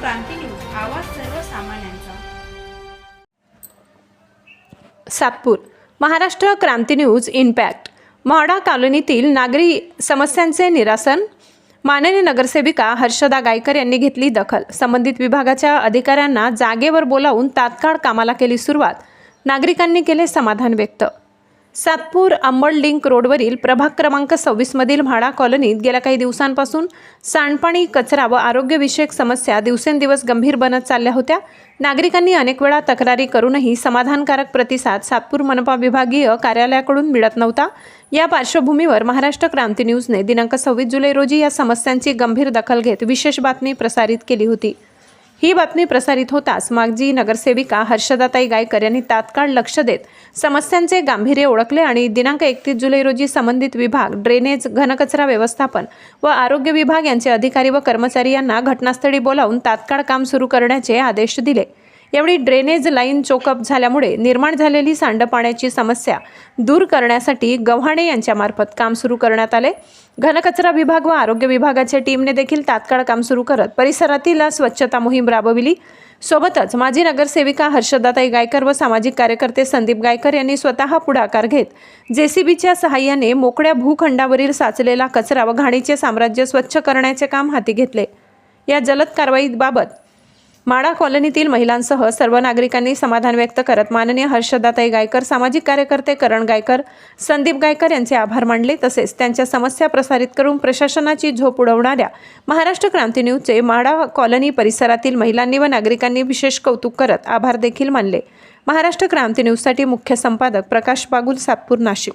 क्रांती news आवाज सर्वसामान्यांचा. Satpur Maharashtra Kranti news impact. MHADA कॉलनीतील नागरी समस्यांचे निरासन. माननीय नगरसेविका हर्षदा गायकर यांनी घेतली दखल. संबंधित विभागाच्या अधिकाऱ्यांना जागेवर बोलावून तात्काळ कामाला केली सुरुवात. नागरिकांनी केले समाधान व्यक्त. सातपूर अंबड लिंक रोडवरील प्रभाग क्रमांक सव्वीसमधील म्हाडा कॉलनीत गेल्या काही दिवसांपासून सांडपाणी कचरा व आरोग्यविषयक समस्या दिवसेंदिवस गंभीर बनत चालल्या होत्या. नागरिकांनी अनेक वेळा तक्रारी करूनही समाधानकारक प्रतिसाद सातपूर मनपा विभागीय कार्यालयाकडून मिळत नव्हता. या पार्श्वभूमीवर महाराष्ट्र क्रांती न्यूजने दिनांक सव्वीस जुलै रोजी या समस्यांची गंभीर दखल घेत विशेष बातमी प्रसारित केली होती. ही बातमी प्रसारित होताच मागजी नगरसेविका हर्षदाताई गायकर यांनी तात्काळ लक्ष देत समस्यांचे गांभीर्य ओळखले आणि दिनांक एकतीस जुलै रोजी संबंधित विभाग ड्रेनेज घनकचरा व्यवस्थापन व आरोग्य विभाग यांचे अधिकारी व कर्मचारी यांना घटनास्थळी बोलावून तात्काळ काम सुरू करण्याचे आदेश दिले. यावेळी ड्रेनेज लाईन चोकअप झाल्यामुळे निर्माण झालेली सांडपाण्याची समस्या दूर करण्यासाठी गव्हाणे यांच्यामार्फत काम सुरू करण्यात आले. घनकचरा विभाग व आरोग्य विभागाच्या टीमने देखील तात्काळ काम सुरू करत परिसरातील स्वच्छता मोहीम राबविली. सोबतच माजी नगरसेविका हर्षदाताई गायकर व सामाजिक कार्यकर्ते संदीप गायकर यांनी स्वतः पुढाकार घेत जेसीबीच्या सहाय्याने मोकळ्या भूखंडावरील साचलेला कचरा व घाणीचे साम्राज्य स्वच्छ करण्याचे काम हाती घेतले. या जलद कारवाईबाबत माडा कॉलनीतील महिलांसह सर्व नागरिकांनी समाधान व्यक्त करत माननीय हर्षदाताई गायकर सामाजिक कार्यकर्ते करण गायकर संदीप गायकर यांचे आभार मानले. तसेच त्यांच्या समस्या प्रसारित करून प्रशासनाची झोप उडवणाऱ्या महाराष्ट्र क्रांती न्यूजचे माडा कॉलनी परिसरातील महिलांनी व नागरिकांनी विशेष कौतुक करत आभार देखील मानले. महाराष्ट्र क्रांती न्यूजसाठी मुख्य संपादक प्रकाश बागुल सातपूर नाशिक.